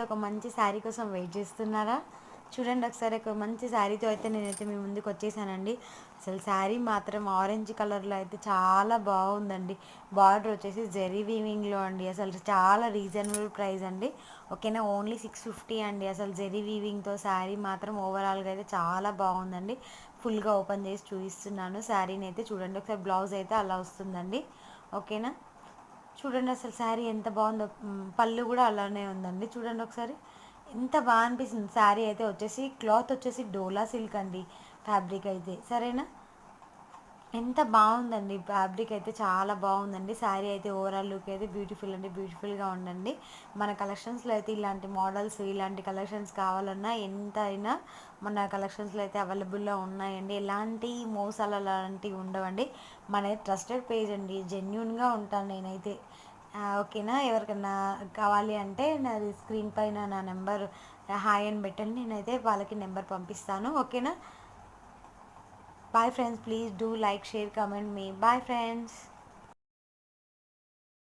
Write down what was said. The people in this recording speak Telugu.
ఒక మంచి శారీ కోసం వెయిట్ చేస్తున్నారా? చూడండి ఒకసారి ఒక మంచి శారీతో అయితే నేనైతే మీ ముందుకు వచ్చేసానండి. అసలు శారీ మాత్రం ఆరెంజ్ కలర్లో అయితే చాలా బాగుందండి. బార్డర్ వచ్చేసి జెరీ వీవింగ్లో అండి. అసలు చాలా రీజనబుల్ ప్రైస్ అండి. ఓకేనా? ఓన్లీ సిక్స్ ఫిఫ్టీ అండి. అసలు జెరీ వీవింగ్తో శారీ మాత్రం ఓవరాల్గా అయితే చాలా బాగుందండి. ఫుల్గా ఓపెన్ చేసి చూపిస్తున్నాను. శారీని అయితే చూడండి. ఒకసారి బ్లౌజ్ అయితే అలా వస్తుందండి. ఓకేనా? చూడండి అసలు శారీ ఎంత బాగుందో. పళ్ళు కూడా అలానే ఉందండి. చూడండి ఒకసారి. ఎంత బాగా అనిపిస్తుంది. శారీ అయితే వచ్చేసి క్లాత్ వచ్చేసి డోలా సిల్క్ అండి ఫ్యాబ్రిక్ అయితే. సరేనా? ఎంత బాగుందండి. ఫ్యాబ్రిక్ అయితే చాలా బాగుందండి. శారీ అయితే ఓవరాల్ లుక్ అయితే బ్యూటిఫుల్ అంటే బ్యూటిఫుల్గా ఉండండి మన కలెక్షన్స్లో అయితే ఇలాంటి మోడల్స్ ఇలాంటి కలెక్షన్స్ కావాలన్నా ఎంత అయినా మన కలెక్షన్స్లో అయితే అవైలబుల్లో ఉన్నాయండి. ఎలాంటి మోసాలు అలాంటివి ఉండవండి. మన ట్రస్టెడ్ పేజ్ అండి. జెన్యున్గా ఉంటాను నేనైతే. ఓకేనా? ఎవరికైనా కావాలి అంటే నాది స్క్రీన్ పైన నా నెంబర్ హాయ్ అని పెట్టండి. నేనైతే వాళ్ళకి నెంబర్ పంపిస్తాను. ఓకేనా? Bye friends, please do like, share, comment me. Bye friends.